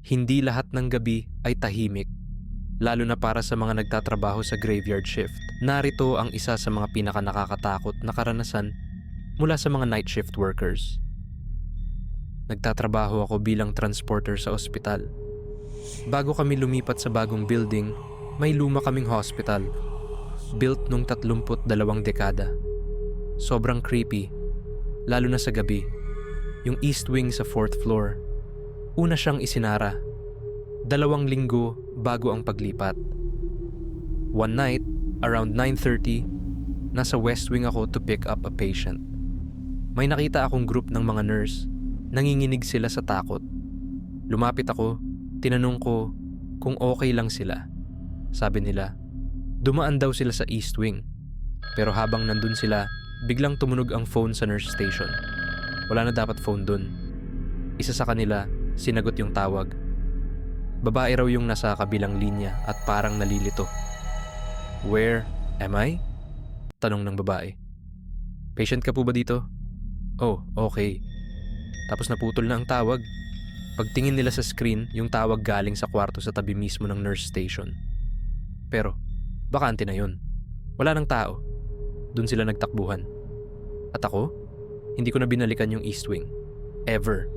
Hindi lahat ng gabi ay tahimik, lalo na para sa mga nagtatrabaho sa graveyard shift. Narito ang isa sa mga pinaka nakakatakot na karanasan mula sa mga night shift workers. Nagtatrabaho ako bilang transporter sa ospital. Bago kami lumipat sa bagong building, may luma kaming hospital. Built nung 32 dekada. Sobrang creepy, lalo na sa gabi. Yung east wing sa fourth floor. Una siyang isinara. Dalawang linggo bago ang paglipat. One night, around 9.30, nasa west wing ako to pick up a patient. May nakita akong group ng mga nurse. Nanginginig sila sa takot. Lumapit ako, tinanong ko kung okay lang sila. Sabi nila, dumaan daw sila sa east wing. Pero habang nandun sila, biglang tumunog ang phone sa nurse station. Wala na dapat phone dun. Isa sa kanila, sinagot yung tawag. Babae raw yung nasa kabilang linya at parang nalilito. Where am I? Tanong ng babae. Patient ka po ba dito? Oh, okay. Tapos naputol na ang tawag. Pagtingin nila sa screen, yung tawag galing sa kwarto sa tabi mismo ng nurse station. Pero, bakante na yun. Wala nang tao. Doon sila nagtakbuhan. At ako, hindi ko na binalikan yung East Wing. Ever.